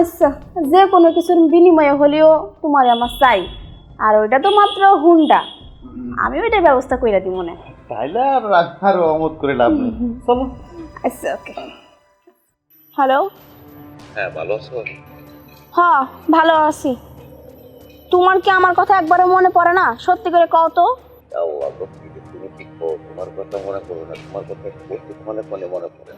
আচ্ছা যে কোনো কিছুর বিনিময়ে হলেও তোমার আমার চাই। আর ওইটা তো মাত্র হুন্ডা। আমি ওইটা ব্যবস্থা দিব মনে তাইলে আর অমত করে লাভ নেই। চলো। আচ্ছা ওকে। হ্যালো? হ্যাঁ ভালো আছো? হ্যাঁ ভালো আছি। তোমার কি আমার কথা একবারও মনে পড়ে না? সত্যি করে কও তো। আল্লাহ তুমি ঠিক করো তোমার কথা মনে করো না। তোমার কথা বলতে মনে মনে মনে পড়ে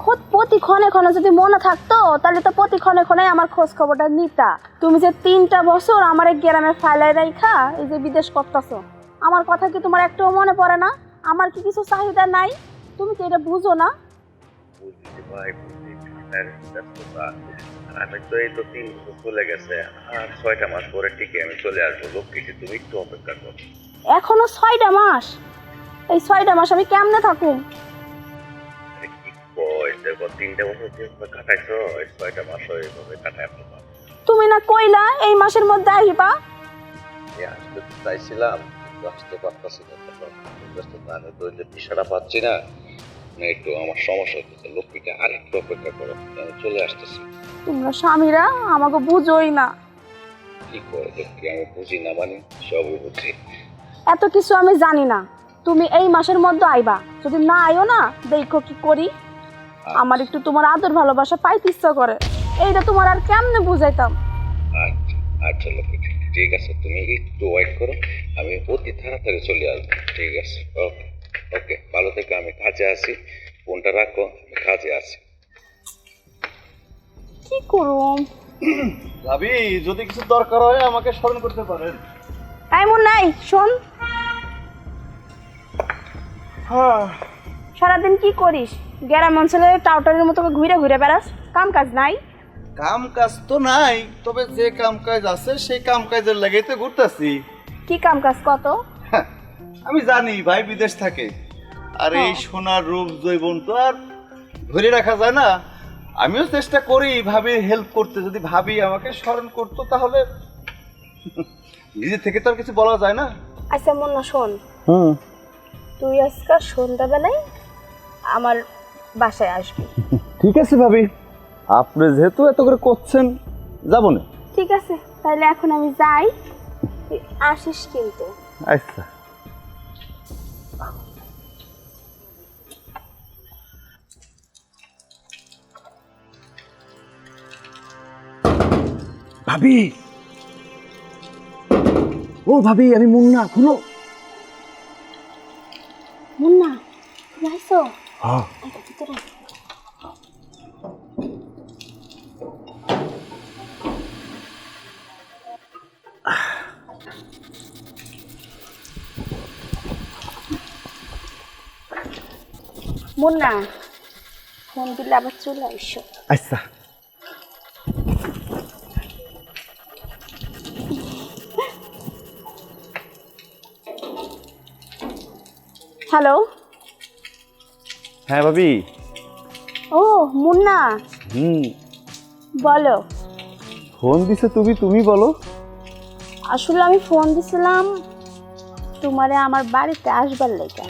খোদ প্রতি ক্ষণে ক্ষণে যদি মনে থাকতো তাহলে তো প্রতি ক্ষণে ক্ষণে আমার খোঁজ খবরটা নিতা। তুমি যে তিনটা বছর আমার এই গ্রামে ফাইলাই রাইখা এই যে বিদেশ করতেছো আমার কথা কি তোমার একটু মনে পড়ে না? আমার কি কিছু চাহিদা নাই? তুমি কি এটা বুঝো না? আর আমি তো এই তো তিন বছর চলে গেছে আর ছয়টা মাস পরে ঠিকই আমি চলে আসব। লক্ষ্মীটি তুমি একটু অপেক্ষা করো। এখনও ছয়টা মাস? এই ছয়টা মাস আমি কেমনে থাকুম? তিনটা বছর যেভাবে কাটাইছো এই ছয়টা মাস এইভাবে কাটায় ফেলবা। তুমি না কইলা এই মাসের মধ্যে আমি আসতে তো চাইছিলাম কিন্তু আসতে পারতাছি না ব্যস্ততা আমি পাচ্ছি না একটু আমার সমস্যা হচ্ছে লক্ষ্মীটা আরেকটু অপেক্ষা করো আমি চলে আসতেছি। তোমরা স্বামীরা আমাকে বুঝোই না। কি করে লক্ষ্মী আমি বুঝি না মানে? সবই বুঝি। এত কিছু আমি জানি না। তুমি এই মাসের মধ্যে আইবা যদি না আইও না দেখো কি করি। আমার একটু তোমার আদর ভালোবাসা পাইতে ইচ্ছা করে। এইটা তোমার আর কেমনে বুঝাইতাম? আচ্ছা আচ্ছা লক্ষ্মী ঠিক আছে তুমি একটু ওয়েট করো আমি অতি তাড়াতাড়ি চলে আসব ঠিক আছে ওকে ওকে ভালো থেকে আমি কাজে আসি ফোনটা রাখো আমি কাজে আসি কি করুম? ভাবি যদি কিছু দরকার হয় আমাকে স্মরণ করতে পারেন। এমন নাই শোন। হ্যাঁ। সারাদিন কি করিস? গ্রাম অঞ্চলে টাউটারের মতো ঘুরে ঘুরে বেড়াস। কাম কাজ নাই। কাম কাজ তো নাই তবে যে কাম কাজ আছে সেই কাম কাজের লাগেই তো ঘুরতেছি। কি কাম কাজ কত? আমি জানি ভাই বিদেশ থাকে। আর এই হ্যাঁ। সোনার রূপ জৈবন তো আর ধরে রাখা যায় না। আমিও চেষ্টা করি ভাবি হেল্প করতে। যদি ভাবি আমাকে স্মরণ করতো তাহলে নিজে থেকে তো আর কিছু বলা যায় না। আচ্ছা মন্না শোন। হুম। তুই আজকাল সন্ধ্যাবেলায় আমার বাসায় আসবি। ঠিক আছে ভাবি। আপনি যেহেতু এত করে করছেন যাব না। ঠিক আছে তাহলে এখন আমি যাই। তুই আসিস কিন্তু। আচ্ছা। ভাবি! ও ভাবি আমি মুন্না খুলো। মুন্না হ্যাঁ। আইসো ভিতরে আয়। মুন্না ফোন দিলে আবার চলে আইসো আচ্ছা হ্যালো হ্যাঁ ভাবি। ও মুন্না। হুম। বলো। ফোন দিছে তুমি তুমি বলো। আসলে আমি ফোন দিছিলাম তোমারে আমার বাড়িতে আসবার লেগে।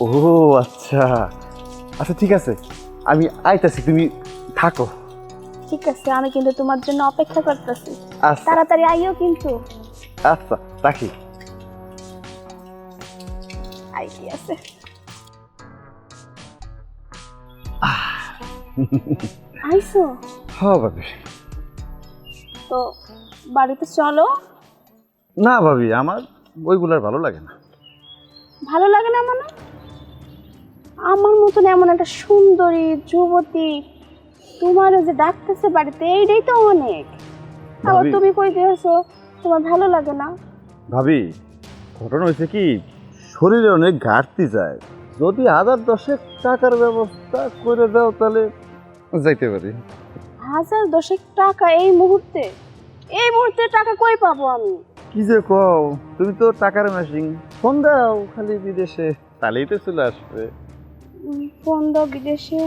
ও আচ্ছা। আচ্ছা ঠিক আছে। আমি আইতাছি তুমি থাকো। ঠিক আছে আমি কিন্তু তোমার জন্য অপেক্ষা করতেছি। আচ্ছা। তাড়াতাড়ি আইও কিন্তু। আচ্ছা রাখি। আই কি আছে আইসো। হ্যাঁ ভাবি। তো বাড়িতে চলো। না ভাবি আমার ওইগুলার ভালো লাগে না। ভালো লাগে না মানে? আমার মতন এমন একটা সুন্দরী যুবতী তোমার যে ডাকতেছে বাড়িতে এইটাই তো অনেক। আবার তুমি কই দিয়েছ তোমার ভালো লাগে না? ভাবি ঘটনা হয়েছে কি শরীরে অনেক ঘাটতি যায়। যদি হাজার দশেক টাকার ব্যবস্থা করে দাও তাহলে যাইতে পারি। হাজার দশেক টাকা এই মুহূর্তে। এই মুহূর্তে টাকা কই পাবো আমি? কি যে কও তুমি তো টাকার মেশিন ফোন দাও খালি বিদেশে। তাহলেই তো চলে আসবে। ফোন দাও বিদেশে।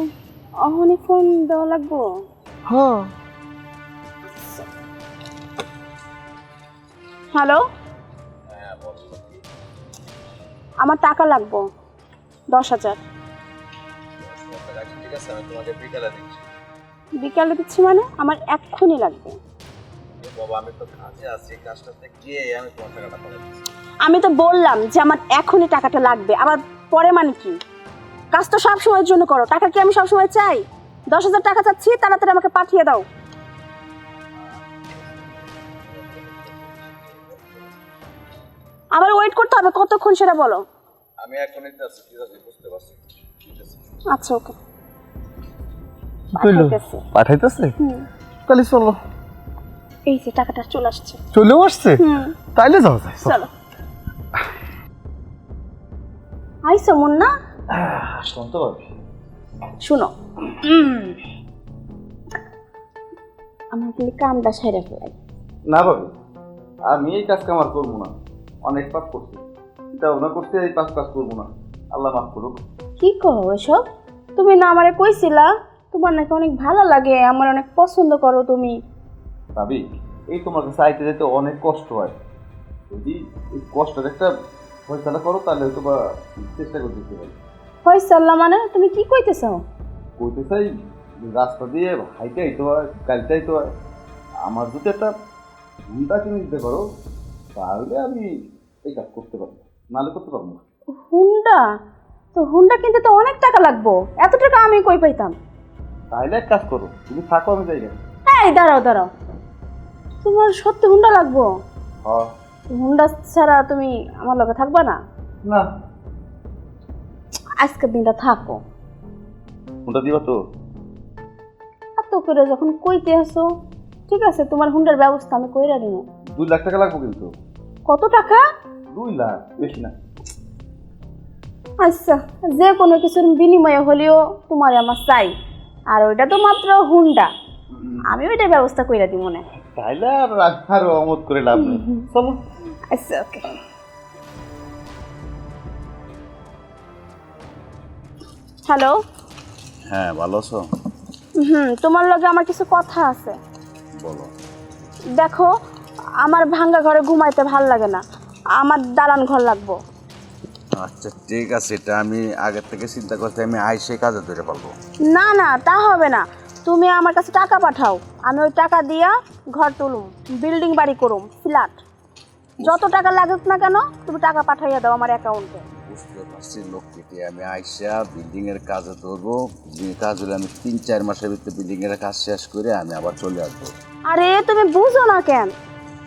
অহনি ফোন দেওয়া লাগবো? হ্যাঁ হ্যালো? আমার টাকা লাগবো। দশ হাজার। ঠিক আছে আমি তোমাকে বিকালে দিচ্ছি। বিকালে দিচ্ছি মানে? আমার এক্ষুনি লাগবে। বাবা আমি তো কাজে আছি কাজটাতে গিয়ে আমি তোমার টাকাটা আমি তো বললাম যে আমার এখনই টাকাটা লাগবে আবার পরে মানে কি? কাজ তো সব সময়ের জন্য করো টাকা কি আমি সব সময় চাই? দশ হাজার টাকা চাচ্ছি তাড়াতাড়ি আমাকে পাঠিয়ে দাও। আবার ওয়েট করতে হবে কতক্ষণ সেটা বলো? আমি এখন এটা ঠিক আছে বুঝতে পারছি। আচ্ছা ওকে কইলো? পাঠাইতেছে। তাহলে চলো। এই যে টাকাটা চলে আসছে। চলেও আসছে? তাইলে যাও যাই চলো। আইসো মুন্না। আসলাম তো ভাবি শুনো আমার খালি কামটা সেরে ফেলাই। না ভাবি আমি এই কাজ কামার করব না। অনেক পাপ করছি। চিন্তা ভাবনা করছি এই পাঁচ কাজ করব না। আল্লাহ মাফ করুক। কি কहो এসব? তুমি না আমারে কইছিলা? তোমার নাকি অনেক ভালো লাগে আমার অনেক পছন্দ করো তুমি। ভাবি এই তোমার কাছে আইতে যেতে অনেক কষ্ট হয়। যদি এই কষ্টের একটা ফয়সালা করো তাহলে হয়তো বা চেষ্টা করতে পারি হইসাল্লা মানে? তুমি কি কইতেছো? বলতে চাই রাস্তা দিয়ে হাইটে আইতে হয় গাড়িতে আইতে হয়। আমার যদি একটা হুন্ডা কিনে দিতে পারো তাহলে আমি এই কাজ করতে পারব নাহলে করতে পারব না। হুন্ডা? তো হুন্ডা কিনতে তো অনেক টাকা লাগবো এত টাকা আমি কই পাইতাম? তাহলে এক কাজ করো তুমি থাকো আমি যাই এই দাঁড়াও দাঁড়াও। তোমার সত্যি হুন্ডা লাগবো? হ্যাঁ হুন্ডা ছাড়া তুমি আমার লগে থাকবা না? না। আজকের দিনটা থাকো। হুন্ডা দিবা তো? এত করে যখন কইতে আসো ঠিক আছে তোমার হুন্ডার ব্যবস্থা আমি কইরা দিব দুই লাখ টাকা লাগবে কিন্তু। কত টাকা? দুই লাখ বেশি না। আচ্ছা যে কোনো কিছুর বিনিময়ে হলেও তোমার আমার চাই। আর ওইটা তো মাত্র হুন্ডা। আমি ওইটার ব্যবস্থা কইরা দিব মনে তাইলে আর আরও অমত করে লাভ নেই। চলো। আচ্ছা ওকে। হ্যালো? হ্যাঁ ভালো আছো? হুম তোমার লগে আমার কিছু কথা আছে। বলো। দেখো আমার ভাঙ্গা ঘরে ঘুমাইতে ভালো লাগে না। আমার দালান ঘর লাগবো। আচ্ছা ঠিক আছে এটা আমি আগের থেকে চিন্তা করতে আমি আইসে কাজে ধরে পারব না না তা হবে না। তুমি আমার কাছে টাকা পাঠাও। আমি ওই টাকা দিয়া ঘর তুলুম বিল্ডিং বাড়ি করুম ফ্ল্যাট। যত টাকা লাগুক না কেন তুমি টাকা পাঠাইয়া দাও আমার অ্যাকাউন্টে। বুঝতে পারছি লক্ষ্মীটি আমি আইসা বিল্ডিং এর কাজে ধরবো। বিল্ডিং এর কাজ হলে আমি তিন চার মাসের ভিতরে বিল্ডিং এর কাজ শেষ করে আমি আবার চলে আসব। আরে তুমি বুঝো না কেন?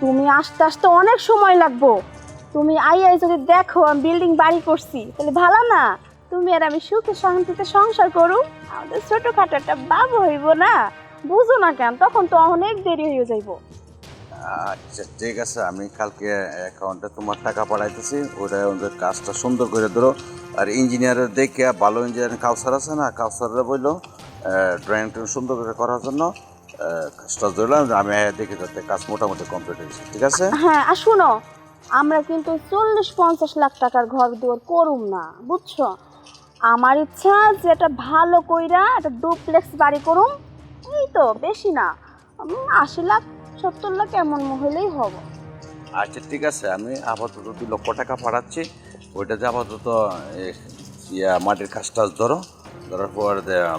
তুমি আসতে আসতে অনেক সময় লাগবো। তুমি আই আই যদি দেখো আমি বিল্ডিং বাড়ি করছি তাহলে ভালো না। তুমি আর আমি সুখে শান্তিতে সংসার করু আমাদের ছোটখাটো একটা বাবু হইব না। বুঝো না কেন তখন তো অনেক দেরি হয়ে যাইব। আচ্ছা ঠিক আছে আমি কালকে অ্যাকাউন্টে তোমার টাকা পাঠাইতেছি ওটা ওদের কাজটা সুন্দর করে ধরো। আর ইঞ্জিনিয়ারের দেখে ভালো ইঞ্জিনিয়ার কাউসার আছে না কাউসাররা বলল ড্রয়িংটা সুন্দর করে করার জন্য কাজটা ধরলাম আমি দেখে যাতে কাজ মোটামুটি কমপ্লিট হয়েছে ঠিক আছে? হ্যাঁ আর শুনো আমরা কিন্তু চল্লিশ পঞ্চাশ লাখ টাকার ঘর দুয়ার করুম না বুঝছ? আমার ইচ্ছা যে একটা ভালো কইরা একটা ডুপ্লেক্স বাড়ি করুম এই তো বেশি না। আশি লাখ সত্তর লাখ এমন হলেই হবে। আচ্ছা ঠিক আছে আমি আপাতত দু লক্ষ টাকা পাঠাচ্ছি। ওইটাতে আপাতত ইয়া মাটির কাজ টাজ ধরো ধরার পর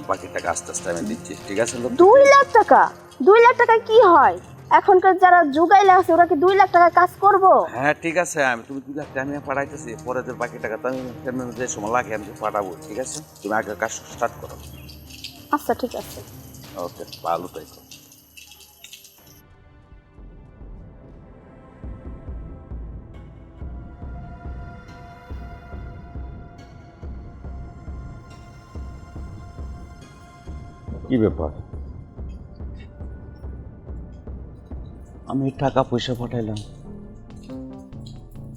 বাকি টাকা আস্তে আস্তে আমি দিচ্ছি ঠিক আছে দুই লাখ টাকা? দুই লাখ টাকা কি হয়? এখনকার যারা যুগাইলে আছে ওরা কি দুই লাখ টাকা কাজ করব? হ্যাঁ ঠিক আছে আমি তুমি দুই লাখ টাকা আমি পাঠাইতেছি পরে যে বাকি টাকা তো আমি আমি যে সময় লাগে আমি পাঠাবো ঠিক আছে? তুমি আগে কাজ স্টার্ট করো। আচ্ছা ঠিক আছে। ওকে ভালো তাই কি ব্যাপার? আমি টাকা পয়সা পাঠাইলাম।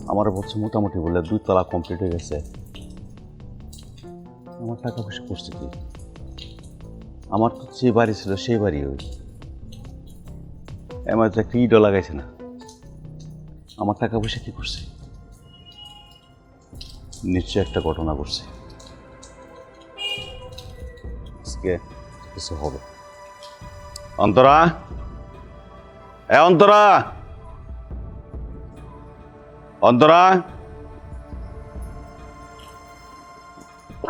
আমার বলছে মোটামুটি বলে দুই তলা কমপ্লিট হয়ে গেছে। আমার টাকা পয়সা করছে কি? আমার তো যে বাড়ি ছিল সেই বাড়ি ওই। আমার তো একটা ইটও লাগাইছে না। আমার টাকা পয়সা কি করছে? নিশ্চয় একটা ঘটনা করছে আজকে কিছু হবে। অন্তরা! এ অন্তরা। অন্তরা।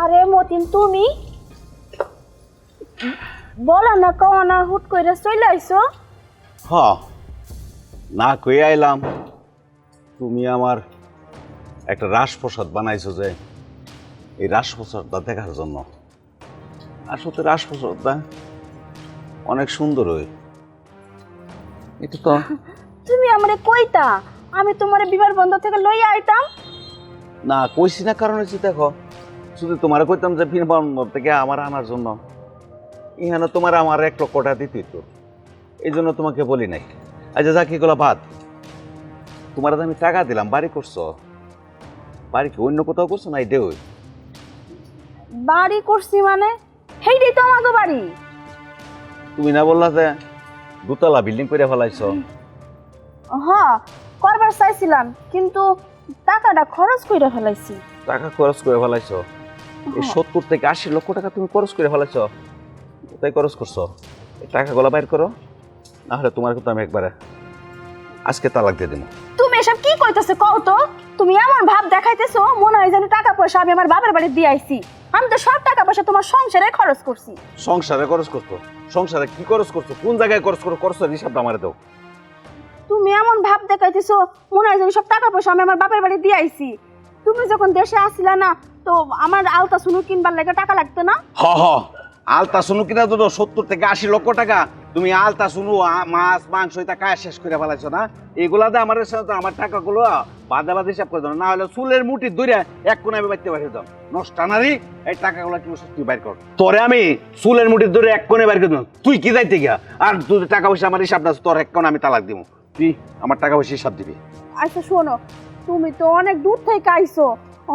আরে মতিন তুমি? বলা না কও না হুট কইরা চলে আইছো। হ না কই আইলাম। তুমি আমার একটা রাসপ্রসাদ বানাইছো যে এই রাসপ্রসাদটা দেখার জন্য। আসলে রাসপ্রসাদটা অনেক সুন্দর ওই এটা তো। তুমি আমারে কইতা আমি তোমারে বিবার বন্ধ থেকে লইয়া আইতাম? না কইছি না কারণ হচ্ছে দেখো শুধু তোমার কইতাম যে বিমানবন্দর থেকে আমার আনার জন্য। ইহানো তোমার আমার এক লক্ষ টাকা দিতে তো। এই জন্য তোমাকে বলি নাই। আচ্ছা যা কি গুলো বাদ। তোমার আমি টাকা দিলাম বাড়ি করছ? বাড়ি কি অন্য কোথাও করছ না এটাই বাড়ি করছি মানে? হেইটাই তো আমাকে বাড়ি। তুমি না বললা যে দুতলা বিল্ডিং করে ফেলাইছো? হ করবার চাইছিলাম কিন্তু টাকাটা খরচ কইরা ফেলাইছি। টাকা খরচ করে ফেলাইছো? এই সত্তর থেকে আশি লক্ষ টাকা তুমি খরচ করে ফেলাইছো? কোথায় খরচ করছ? এই টাকাগুলো বাইর করো না হলে তোমার কিন্তু আমি একবারে আজকে তালাক দিয়ে দেবো তুমি এসব কি কইতেছো কও তো? তুমি এমন ভাব দেখাইতেছো মনে হয় যেন টাকা পয়সা আমি আমার বাবার বাড়ি দিয়ে আইছি। আমি তো সব টাকা পয়সা তোমার সংসারে খরচ করছি। সংসারে খরচ করতো সংসারে কি খরচ করছ? কোন জায়গায় খরচ করো? খরচের হিসাবটা আমারে দাও। তুমি এমন ভাব দেখাইতেছো মনে হয় সব টাকা পয়সা আমি আমার বাপের বাড়ি দিয়ে আইছি। তুমি যখন দেশে আসিলা না তো আমার আলতা সুনু কিনবার লাগে টাকা লাগতো না? হ হ। আলতা সুনু কিনা তো সত্তর থেকে আশি লক্ষ টাকা। তুমি আলতা শুনু মাছ, মাংস, এটা কায় শেষ করে ফেলাইছো না? এগুলা দিয়ে আমার সাথে আমার টাকাগুলো বাদে বাদে হিসাব করে দাও। না হলে চুলের মুঠি দূরে এক কোণে আমি বাইতে পাঠিয়ে দাও নষ্ট নারী, এই টাকাগুলো কি তুই বাইর কর। তোরে আমি চুলের মুঠি ধরে এক কোণে বাইর করে তুই কি যাইতে গিয়া? আর তুই টাকা পয়সা আমার হিসাব না তোর এক কোণে আমি তালাক দিব তুই আমার টাকা পয়সা হিসাব দিবি। আচ্ছা শোনো, তুমি তো অনেক দূর থেকে আইছো।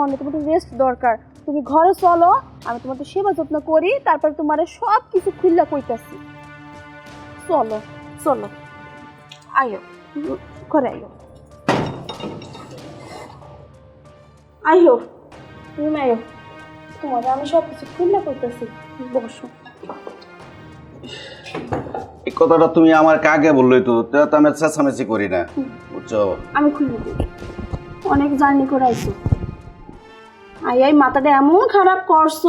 অনেক তোমার রেস্ট দরকার। তুমি ঘরে চলো, আমি তোমার সেবা যত্ন করি, তারপর তোমার সব কিছু খুললা কইতাছি। চলো চলো আয়ো ঘরে আয়ো আয়ো তুমি আয়ো তোমার আমি সব কিছু খুললা কইতাছি বসো এই কথাটা তুমি আমার কাকে বললোই তো? তো তো আমি চেঁচামেচি করি না বুঝছ? আমি খুলে দিই। অনেক জার্নি করে আইছো। আই আই মাথাটা এমন খারাপ করছ।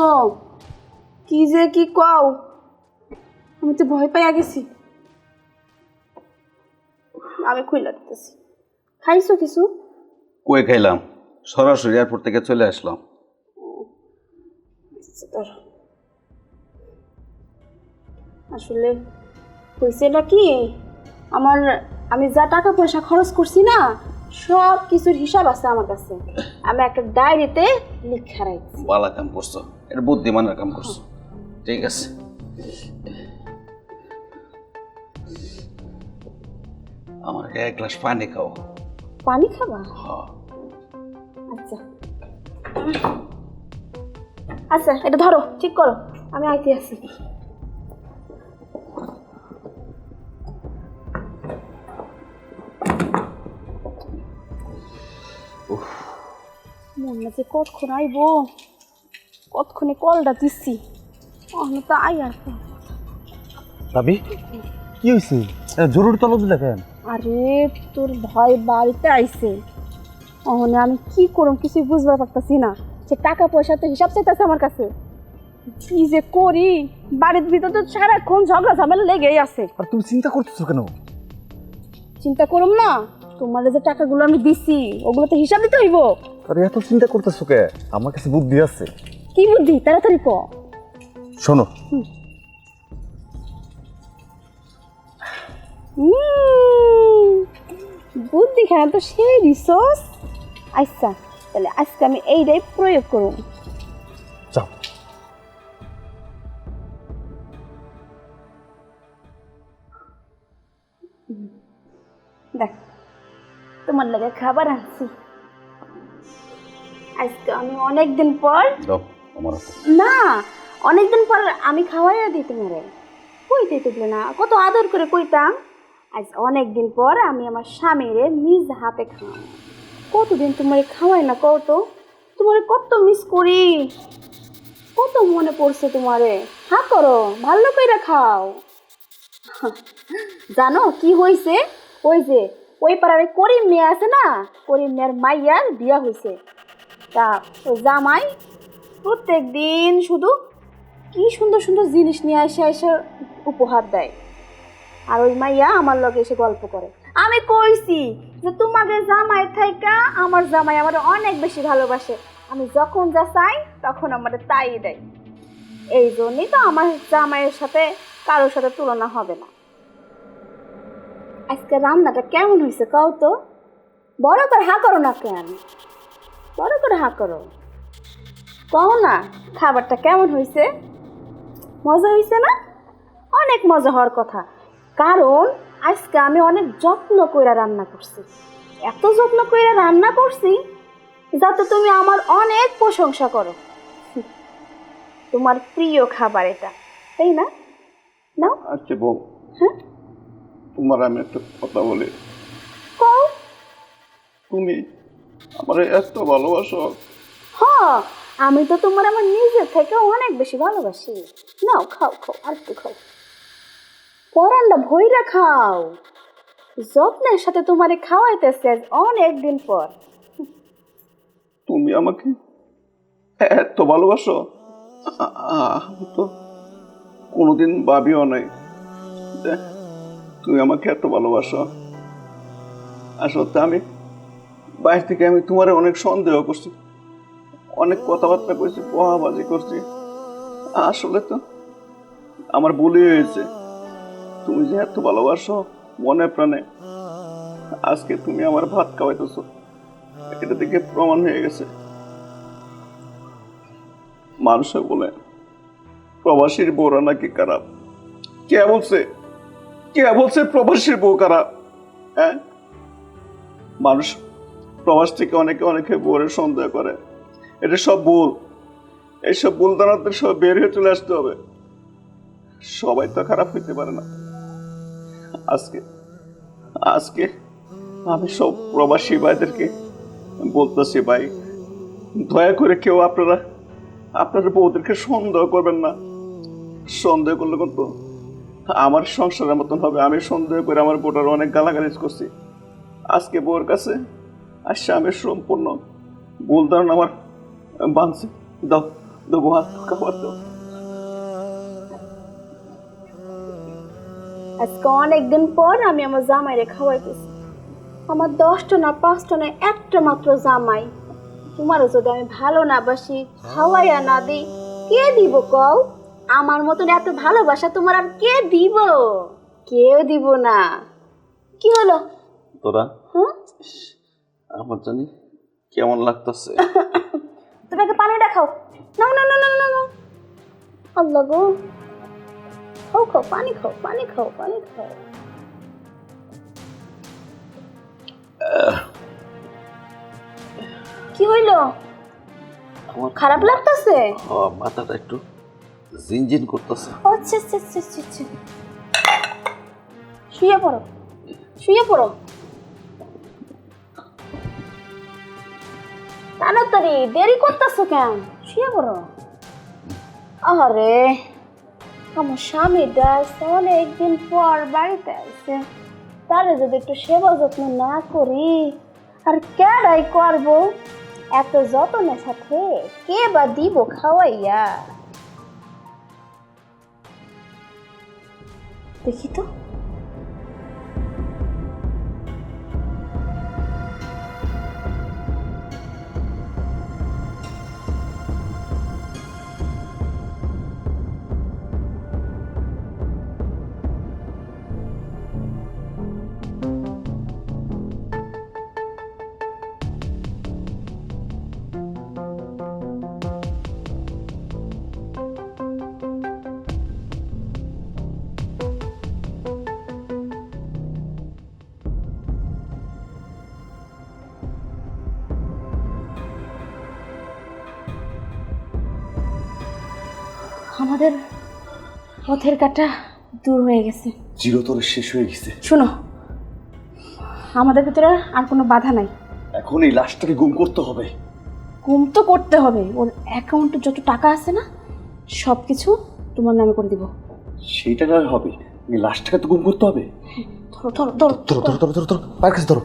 কি যে কি কও? আমি তো ভয় পাইয়া গেছি। আমি খুলে দিতেছি। খাইছো কিছু? কই খাইলাম? সরাসরি এয়ারপোর্ট থেকে চলে আসলাম। আচ্ছা। আসলে হয়েছেটা কি? আমার আমি যা টাকা পয়সা খরচ করছি না সব কিছুর হিসাব আছে আমার কাছে। আমি একটা ডায়েরিতে লিখা রাখছি। বালা কাম করছ এটা বুদ্ধিমানের কাম করছ। ঠিক আছে। আমার এক গ্লাস পানি খাও। পানি খাবা? হ্যাঁ। আচ্ছা। আচ্ছা এটা ধরো ঠিক করো। আমি আইতে আছি মনে যে কতক্ষণ আইবো কতক্ষণে কলটা দিচ্ছি। অন্য তো আই আর কি। ভাবি কি হয়েছে জরুরি তলব দিলে কেন? আরে তোর ভাই বাড়িতে আইছে। অহনে আমি কি করুম কিছুই বুঝবার পারতাছি না। সে টাকা পয়সা তো হিসাব চাইতেছে আমার কাছে। কি যে করি? বাড়ির ভিতর তো সারাক্ষণ ঝগড়া ঝামেলা লেগেই আছে। আর তুমি চিন্তা করতেছো কেন? চিন্তা করুম না। তোমার যে টাকাগুলো আমি দিছি ওগুলো তো হিসাব দিতে হইব। আর এত চিন্তা করতেছো কে? আমার কাছে বুদ্ধি আছে। কি বুদ্ধি? তাড়াতাড়ি ক। শোনো। বুদ্ধি খানা তো সেই রিসোর্স আচ্ছা তাহলে আজকে আমি এইটাই প্রয়োগ করুন যাও। দেখ তোমার লাগে খাবার আনছি। আজকে আমি অনেক দিন পর। না অনেক দিন পর আমি খাওয়াইয়া দিই তোমারে কইতে তুকলে না কত আদর করে কইতাম। আজ অনেক দিন পর আমি আমার স্বামীরে নিজ হাতে খাওয়াই কতদিন তোমারে খাওয়াই না কত তোমারে কত মিস করি। কত মনে পড়ছে তোমারে। হা করো, ভালো করে খাও। জানো কি হয়েছে ওই যে, ওই পাড়ার করিম মেয়ে আছে না? করিম মেয়ের মাইয়ার বিয়া হয়েছে তা জামাই প্রত্যেক দিন শুধু কি সুন্দর সুন্দর জিনিস নিয়ে এসে এসে উপহার দেয়। আর ওই মাইয়া আমার লগে এসে গল্প করে। আমি কইছি যে তোমাকে জামাই থাইকা আমার জামাই আমার অনেক বেশি ভালোবাসে। আমি যখন যা চাই তখন আমার তাই দেয়। এই জন্যই তো আমার জামাইয়ের সাথে কারোর সাথে তুলনা হবে না। আজকে রান্নাটা কেমন হয়েছে কও তো? বড় করে হা করো না কেন? বড় করে হা করো। কও না, খাবারটা কেমন হয়েছে মজা হয়েছে না? অনেক মজা হওয়ার কথা। কারণ আজকে আমি অনেক যত্ন করে রান্না করছি। এত যত্ন করে রান্না করছি যাতে তুমি আমার অনেক প্রশংসা করো। তোমার প্রিয় খাবার এটা তাই না? নাও। আচ্ছা বউ। হ্যাঁ? তোমার আমি একটা কথা বলি। কও। তুমি আমার এত ভালোবাসো। হ আমি তো তোমার আমার নিজের থেকে অনেক বেশি ভালোবাসি। নাও খাও খাও আর একটু খাও। পরান্ডা ভইরা খাও। যত্নের সাথে তোমারে খাওয়াইতেছে অনেক দিন পর। তুমি আমাকে এত ভালোবাসো? তো কোনোদিন ভাবিও নাই তুমি আমাকে এত ভালোবাসো। আসলে আমি বাইরে থেকে আমি তোমার অনেক সন্দেহ করছি, অনেক কথাবার্তা করছি পোহাবাজি করছি। আসলে তো আমার বলি হয়েছে। তুমি যে এত ভালোবাসো, মনে প্রাণে। আজকে তুমি আমার ভাত খাওয়াইতেছো। এটা থেকে প্রমাণ হয়ে গেছে। মানুষে বলে, প্রবাসীর বউরা নাকি খারাপ? কে বলছে? কে বলছে প্রবাসীর বউ খারাপ? হ্যাঁ? মানুষ প্রবাস থেকে অনেকে অনেকে বউরে সন্দেহ করে। এটা সব ভুল। এইসব ভুল দাঁড়াতে সব বের হয়ে চলে আসতে হবে। সবাই তো খারাপ হইতে পারে না। আজকে আজকে আমি সব প্রবাসী ভাইদেরকে বলতেছি, ভাই, দয়া করে কেউ আপনারা, আপনাদের বউদেরকে সন্দেহ করবেন না। সন্দেহ করলে কিন্তু আমার সংসারের মতন হবে। আমি সন্দেহ করে আমার বউটার অনেক গালাগালিজ করছি। আজকে বউর কাছে আসছে, আমি সম্পূর্ণ ভুল ধারণা আমার বাঁধছে। দাও দেবো হাত খাবার দাও। আজকে অনেক দিন পর আমি আমার জামাইরে খাওয়াইতেছি আমার দশটা না পাঁচটা না একটা মাত্র জামাই। তোমারও যদি আমি ভালো না বাসি খাওয়াইয়া না দিই কে দিব কও? আমার মতন এত ভালোবাসা তোমার আর কে দিব? কেউ দিব না। কি হলো? তোরা? আমার জানি কেমন লাগতেছে। তোমাকে পানিটা খাও। না না না না না আল্লাহ গো। খাও খাও পানি খাও পানি খাও পানি খাও কি হইল? আমার খারাপ লাগতেছে? মাথাটা একটু জিনজিন করতেছে। আচ্ছা আচ্ছা আচ্ছা আচ্ছা আচ্ছা শুয়ে পড়ো। শুয়ে পড়ো। তাড়াতাড়ি দেরি করতেছো কেন? শুয়ে পড়ো। আরে আমার স্বামীটা অনেকদিন পর বাড়িতে আসছে তাহলে যদি একটু সেবা যত্ন না করি, আর কেডাই করব? এত যত্নের সাথে কে বা দিব খাওয়াইয়া? দেখি তো। আমাদের পথের কাটা দূর হয়ে গেছে চিরতরে শেষ হয়ে গেছে শোনো আমাদের ভিতরে আর কোনো বাধা নাই এখন এই লাশটাকে গুম করতে হবে গুম তো করতে হবে ওর অ্যাকাউন্টে যত টাকা আছে না সব কিছু তোমার নামে করে দিব সেইটা টাকা হবে এই লাশটাকে তো গুম করতে হবে ধরো ধরো ধরো ধরো ধরো ধরো ধরো ধরো ধরো